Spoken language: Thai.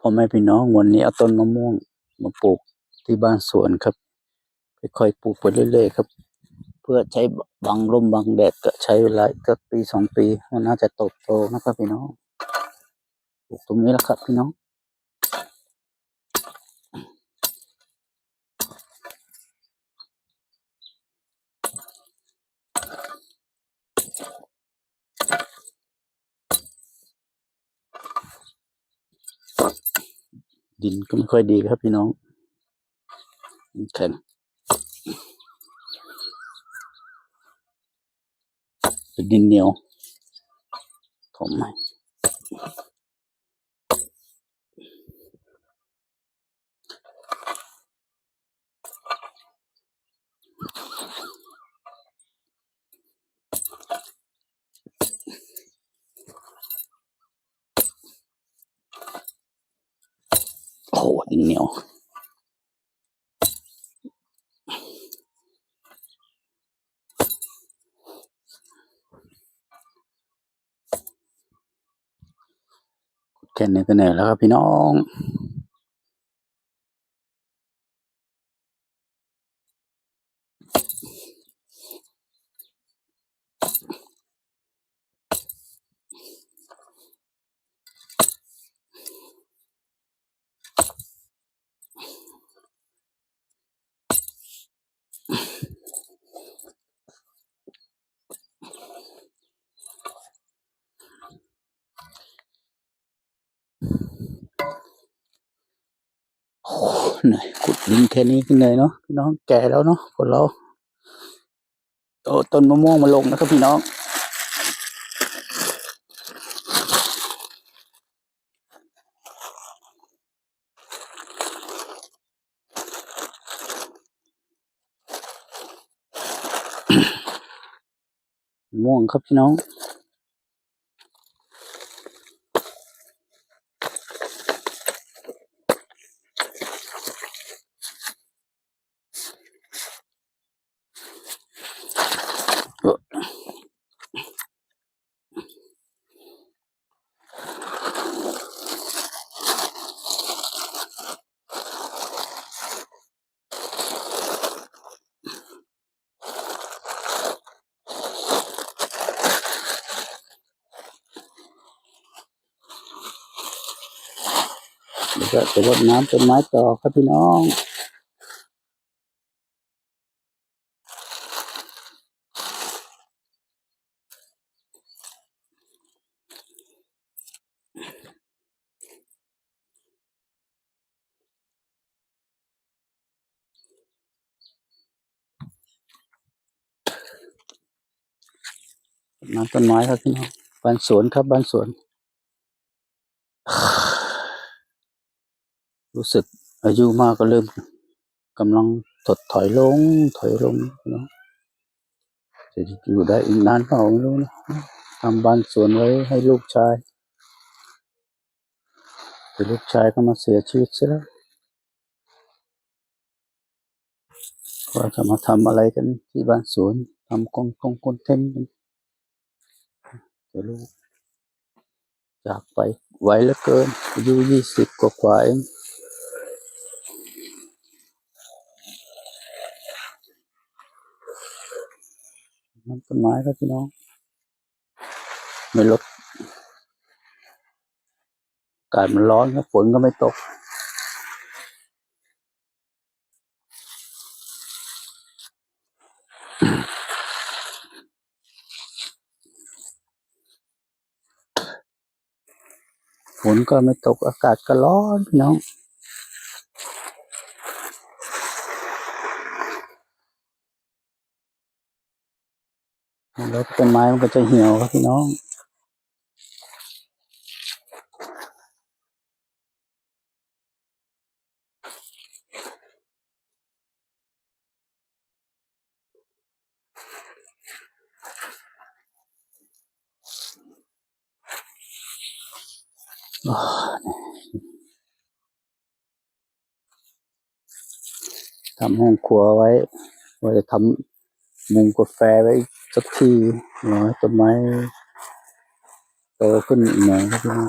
พ่อแม่พี่น้องวันนี้เอาต้นมะม่วงมาปลูกที่บ้านสวนครับค่อยๆปลูกไปเรื่อยๆครับ เพื่อใช้บังลมบังแดดก็ใช้เวลาก็ปีสองปีมันน่าจะโตโตนะครับพี่น้องปลูกตรงนี้แหละครับพี่น้อง ดินก็ไม่ค่อยดีครับพี่น้องแข็งเป็นดินเหนียวผมไหม ดินเหนียว แค่นี้ก็เหนื่อยแล้วครับพี่น้อง เหนื่อยขุดดินแค่นี้ก็เหนื่อยเนาะพี่น้องแก่แล้วเนาะคนเราโอ้ต้นมะม่วงมาลงนะครับพี่น้องม่วงครับพี่น้อง เดี๋ยว ก็จะรดน้ำต้นไม้ต่อครับพี่น้องน้ำต้นไม้ครับพี่น้องบ้านสวนครับบ้านสวน รู้สึกอายุมากก็เริ่มกำลังถดถอยลง ถอยลงพี่น้องจะอยู่ได้อีกนานเปล่าไม่รู้นะทำบ้านสวนไว้ให้ลูกชายแต่ลูกชายก็มาเสียชีวิตซะแล้วก็จะมาทำอะไรกันที่บ้านสวนทำกองกองคอนเทนต์กันแต่ลูกจากไปไวเหลือเกินอายุยี่สิบกว่าเอง ต้นไม้ครับพี่น้องไม่ลดอากาศมันร้อนครับฝนก็ไม่ตก ฝนก็ไม่ตกอากาศก็ร้อนพี่น้อง แล้วต้นไม้มันก็จะเหี่ยวครับพี่น้องทำห้องครัวไว้ว่าจะทำ มุงกาแฟไว้สักทีหน่อยต้นไม้โตขึ้นอีกหน่อยครับพี่น้อง